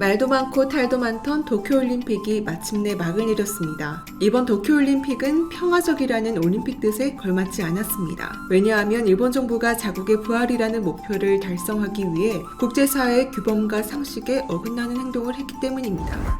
말도 많고 탈도 많던 도쿄올림픽이 마침내 막을 내렸습니다. 이번 도쿄올림픽은 평화적이라는 올림픽 뜻에 걸맞지 않았습니다. 왜냐하면 일본 정부가 자국의 부활이라는 목표를 달성하기 위해 국제사회의 규범과 상식에 어긋나는 행동을 했기 때문입니다.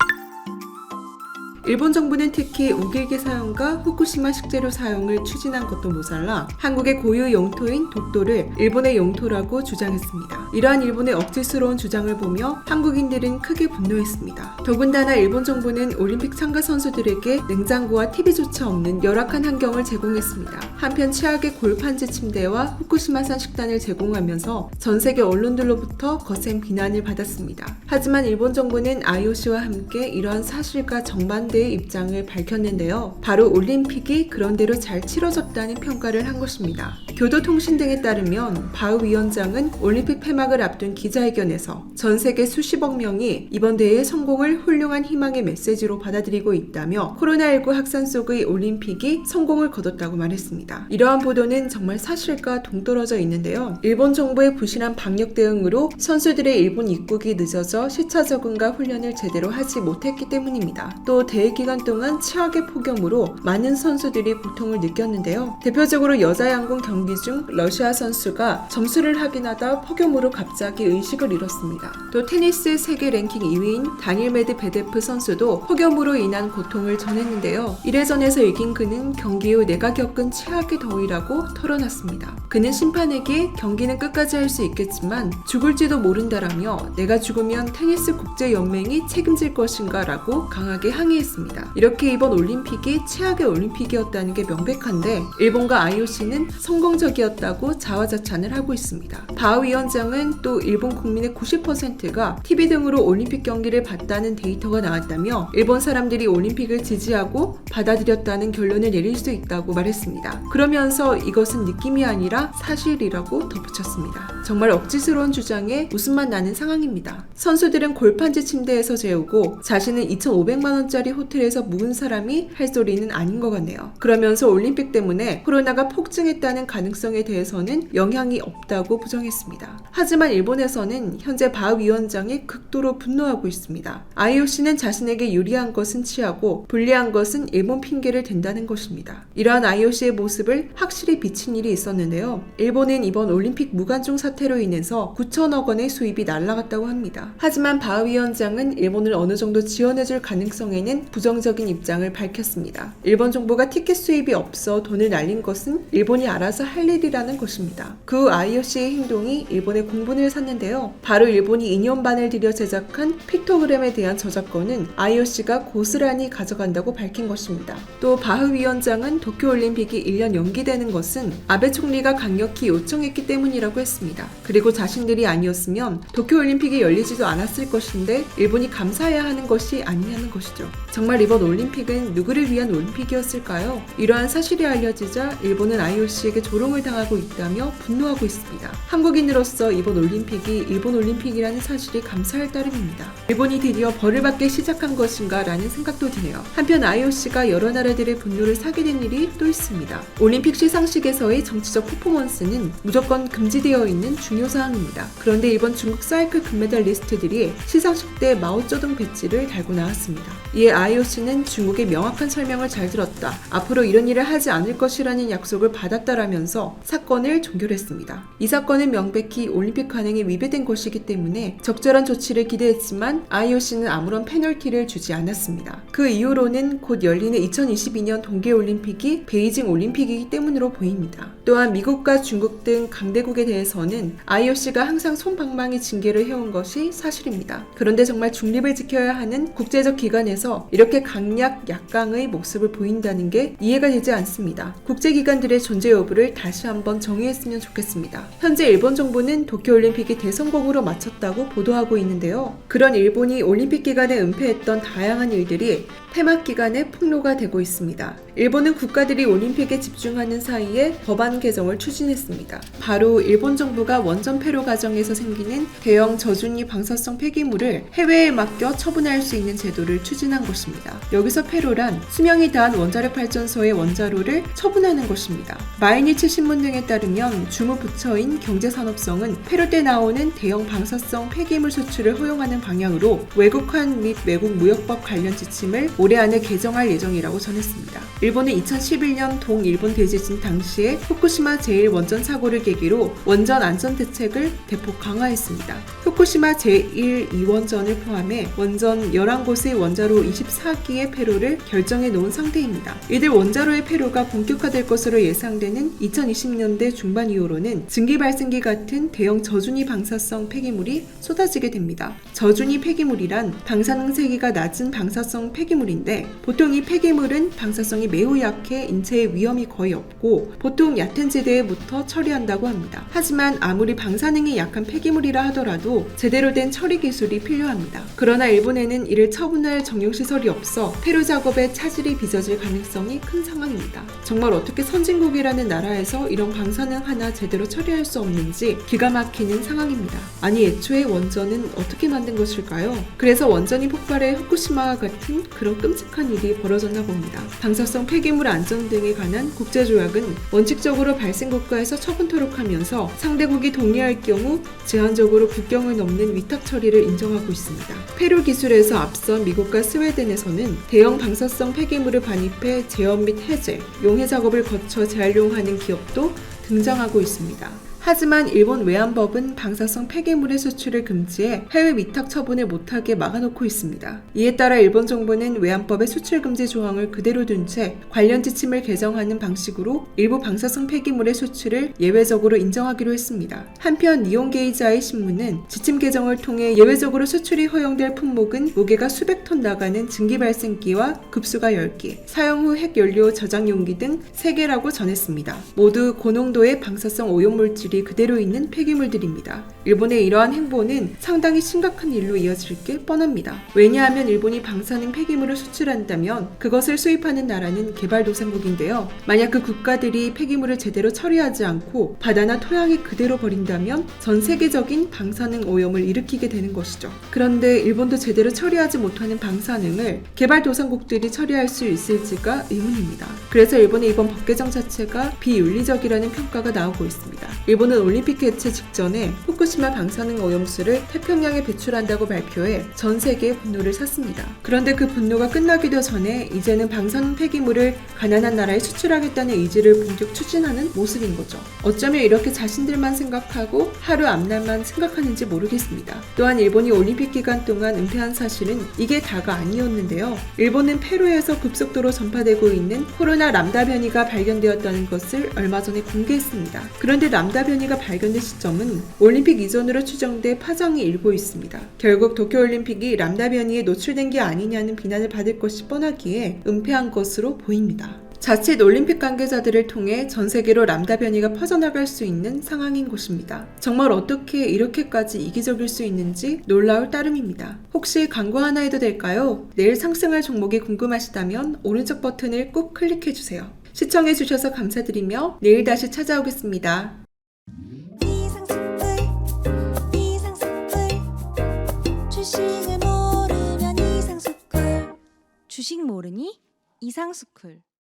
일본 정부는 특히 우길기 사용과 후쿠시마 식재료 사용을 추진한 것도 모자라 한국의 고유 영토인 독도를 일본의 영토라고 주장했습니다. 이러한 일본의 억지스러운 주장을 보며 한국인들은 크게 분노했습니다. 더군다나 일본 정부는 올림픽 참가 선수들에게 냉장고와 TV조차 없는 열악한 환경을 제공했습니다. 한편 최악의 골판지 침대와 후쿠시마산 식단을 제공하면서 전 세계 언론들로부터 거센 비난을 받았습니다. 하지만 일본 정부는 IOC와 함께 이러한 사실과 정반대 의 입장을 밝혔는데요. 바로 올림픽이 그런대로 잘 치러졌다는 평가를 한 것입니다. 교도통신 등에 따르면 바우 위원장은 올림픽 폐막을 앞둔 기자회견에서 전 세계 수십억 명이 이번 대회의 성공을 훌륭한 희망의 메시지로 받아들이고 있다며 코로나19 확산 속의 올림픽이 성공을 거뒀다고 말했습니다. 이러한 보도는 정말 사실과 동떨어져 있는데요. 일본 정부의 부실한 방역 대응으로 선수들의 일본 입국이 늦어져 시차 적응과 훈련을 제대로 하지 못했기 때문입니다. 또 대회 기간 동안 최악의 폭염으로 많은 선수들이 고통을 느꼈는데요. 대표적으로 여자 양궁 경기 중 러시아 선수가 점수를 확인하다 폭염으로 갑자기 의식을 잃었습니다. 또 테니스 세계 랭킹 2위인 다닐 메드 베데프 선수도 폭염으로 인한 고통을 전했는데요. 1회전에서 이긴 그는 경기 후 내가 겪은 최악의 더위라고 털어놨습니다. 그는 심판에게 경기는 끝까지 할 수 있겠지만 죽을지도 모른다라며 내가 죽으면 테니스 국제 연맹이 책임질 것인가 라고 강하게 항의했습니다. 이렇게 이번 올림픽이 최악의 올림픽이었다는 게 명백한데 일본과 IOC는 성공적이었다고 자화자찬을 하고 있습니다. 바 위원장은 또 일본 국민의 90%가 TV 등으로 올림픽 경기를 봤다는 데이터가 나왔다며 일본 사람들이 올림픽을 지지하고 받아들였다는 결론을 내릴 수 있다고 말했습니다. 그러면서 이것은 느낌이 아니라 사실이라고 덧붙였습니다. 정말 억지스러운 주장에 웃음만 나는 상황입니다. 선수들은 골판지 침대에서 재우고 자신은 2,500만 원짜리 호 텔에서 묵은 사람이 할 소리는 아닌 것 같네요. 그러면서 올림픽 때문에 코로나가 폭증했다는 가능성에 대해서는 영향이 없다고 부정했습니다. 하지만 일본에서는 현재 바 위원장이 극도로 분노하고 있습니다. IOC는 자신에게 유리한 것은 취하고 불리한 것은 일본 핑계를 댄다는 것입니다. 이러한 IOC의 모습을 확실히 비친 일이 있었는데요. 일본은 이번 올림픽 무관중 사태로 인해서 9천억 원의 수입이 날라갔다고 합니다. 하지만 바 위원장은 일본을 어느 정도 지원해줄 가능성에는 부정적인 입장을 밝혔습니다. 일본 정부가 티켓 수입이 없어 돈을 날린 것은 일본이 알아서 할 일이라는 것입니다. 그 IOC의 행동이 일본의 공분을 샀는데요. 바로 일본이 2년 반을 들여 제작한 픽토그램에 대한 저작권은 IOC가 고스란히 가져간다고 밝힌 것입니다. 또 바흐 위원장은 도쿄올림픽이 1년 연기되는 것은 아베 총리가 강력히 요청했기 때문이라고 했습니다. 그리고 자신들이 아니었으면 도쿄올림픽이 열리지도 않았을 것인데 일본이 감사해야 하는 것이 아니냐는 것이죠. 정말 이번 올림픽은 누구를 위한 올림픽이었을까요? 이러한 사실이 알려지자 일본은 IOC에게 조롱을 당하고 있다며 분노하고 있습니다. 한국인으로서 이번 올림픽이 일본 올림픽이라는 사실이 감사할 따름입니다. 일본이 드디어 벌을 받기 시작한 것인가 라는 생각도 드네요. 한편 IOC가 여러 나라들의 분노를 사게 된 일이 또 있습니다. 올림픽 시상식에서의 정치적 퍼포먼스는 무조건 금지되어 있는 중요 사항입니다. 그런데 이번 중국 사이클 금메달 리스트들이 시상식 때 마오쩌둥 배지를 달고 나왔습니다. 이에 IOC는 중국의 명확한 설명을 잘 들었다. 앞으로 이런 일을 하지 않을 것이라는 약속을 받았다라면서 사건을 종결했습니다. 이 사건은 명백히 올림픽 관행에 위배된 것이기 때문에 적절한 조치를 기대했지만 IOC는 아무런 페널티를 주지 않았습니다. 그 이후로는 곧 열리는 2022년 동계올림픽이 베이징 올림픽이기 때문으로 보입니다. 또한 미국과 중국 등 강대국에 대해서는 IOC가 항상 손방망이 징계를 해온 것이 사실입니다. 그런데 정말 중립을 지켜야 하는 국제적 기관에서 이렇게 강약 약강의 모습을 보인다는 게 이해가 되지 않습니다. 국제기관들의 존재 여부를 다시 한번 정의했으면 좋겠습니다. 현재 일본 정부는 도쿄올림픽이 대성공으로 마쳤다고 보도하고 있는데요. 그런 일본이 올림픽 기간에 은폐했던 다양한 일들이 폐막 기간에 폭로가 되고 있습니다. 일본은 국가들이 올림픽에 집중하는 사이에 법안 개정을 추진했습니다. 바로 일본 정부가 원전 폐로 과정에서 생기는 대형 저준위 방사성 폐기물을 해외에 맡겨 처분할 수 있는 제도를 추진한 것입니다. 여기서 폐로란 수명이 다한 원자력 발전소의 원자로를 처분하는 것입니다. 마이니치 신문 등에 따르면 주무 부처인 경제산업성은 폐로 때 나오는 대형 방사성 폐기물 수출을 허용하는 방향으로 외국환 및 외국 무역법 관련 지침을 올해 안에 개정할 예정이라고 전했습니다. 일본은 2011년 동일본 대지진 당시에 후쿠시마 제1원전 사고를 계기로 원전 안전 대책을 대폭 강화했습니다. 후쿠시마 제1, 2원전을 포함해 원전 11곳의 원자로 24기의 폐로를 결정해 놓은 상태입니다. 이들 원자로의 폐로가 본격화될 것으로 예상되는 2020년대 중반 이후로는 증기 발생기 같은 대형 저준위 방사성 폐기물이 쏟아지게 됩니다. 저준위 폐기물이란 방사능 세기가 낮은 방사성 폐기물 인데 보통 이 폐기물은 방사성이 매우 약해 인체에 위험이 거의 없고 보통 얕은 지대에부터 처리한다고 합니다. 하지만 아무리 방사능이 약한 폐기물이라 하더라도 제대로 된 처리 기술이 필요합니다. 그러나 일본에는 이를 처분할 정용시설이 없어 폐로 작업에 차질이 빚어질 가능성이 큰 상황입니다. 정말 어떻게 선진국이라는 나라에서 이런 방사능 하나 제대로 처리할 수 없는지 기가 막히는 상황입니다. 아니 애초에 원전은 어떻게 만든 것일까요? 그래서 원전이 폭발해 후쿠시마와 같은 그런 끔찍한 일이 벌어졌나 봅니다. 방사성 폐기물 안전 등에 관한 국제조약은 원칙적으로 발생 국가에서 처분토록 하면서 상대국이 동의할 경우 제한적으로 국경을 넘는 위탁 처리를 인정하고 있습니다. 페루 기술에서 앞선 미국과 스웨덴에서는 대형 방사성 폐기물을 반입해 제어 및 해제, 용해 작업을 거쳐 재활용하는 기업도 등장하고 있습니다. 하지만 일본 외환법은 방사성 폐기물의 수출을 금지해 해외 위탁 처분을 못하게 막아놓고 있습니다. 이에 따라 일본 정부는 외환법의 수출 금지 조항을 그대로 둔 채 관련 지침을 개정하는 방식으로 일부 방사성 폐기물의 수출을 예외적으로 인정하기로 했습니다. 한편 니온게이자의 신문은 지침 개정을 통해 예외적으로 수출이 허용될 품목은 무게가 수백 톤 나가는 증기 발생기와 급수가 10개, 사용 후 핵연료 저장 용기 등 3개라고 전했습니다. 모두 고농도의 방사성 오염물질이 그대로 있는 폐기물들입니다. 일본의 이러한 행보는 상당히 심각한 일로 이어질 게 뻔합니다. 왜냐하면 일본이 방사능 폐기물을 수출한다면 그것을 수입하는 나라는 개발도상국인데요. 만약 그 국가들이 폐기물을 제대로 처리하지 않고 바다나 토양에 그대로 버린다면 전 세계적인 방사능 오염을 일으키게 되는 것이죠. 그런데 일본도 제대로 처리하지 못하는 방사능을 개발도상국들이 처리할 수 있을지가 의문입니다. 그래서 일본의 이번 법 개정 자체가 비윤리적이라는 평가가 나오고 있습니다. 일본 은 올림픽 개최 직전에 후쿠시마 방사능 오염수를 태평양에 배출한다고 발표해 전 세계의 분노를 샀습니다. 그런데 그 분노가 끝나기도 전에 이제는 방사능 폐기물을 가난한 나라에 수출하겠다는 의지를 본격 추진하는 모습인 거죠. 어쩌면 이렇게 자신들만 생각하고 하루 앞날만 생각하는지 모르겠습니다. 또한 일본이 올림픽 기간 동안 은폐한 사실은 이게 다가 아니었는데요. 일본은 페루에서 급속도로 전파되고 있는 코로나 람다 변이가 발견되었다는 것을 얼마 전에 공개했습니다. 그런데 람다 변이 가 발견된 시점은 올림픽 이전으로 추정돼 파장이 일고 있습니다. 결국 도쿄올림픽이 람다 변이에 노출된 게 아니냐는 비난을 받을 것이 뻔하기에 은폐한 것으로 보입니다. 자칫 올림픽 관계자들을 통해 전 세계로 람다 변이가 퍼져나갈 수 있는 상황인 것입니다. 정말 어떻게 이렇게까지 이기적일 수 있는지 놀라울 따름입니다. 혹시 광고 하나 해도 될까요? 내일 상승할 종목이 궁금하시다면 오른쪽 버튼을 꼭 클릭해주세요. 시청해주셔서 감사드리며 내일 다시 찾아오겠습니다. 주식을 모르면 이상스쿨 주식 모르니? 이상스쿨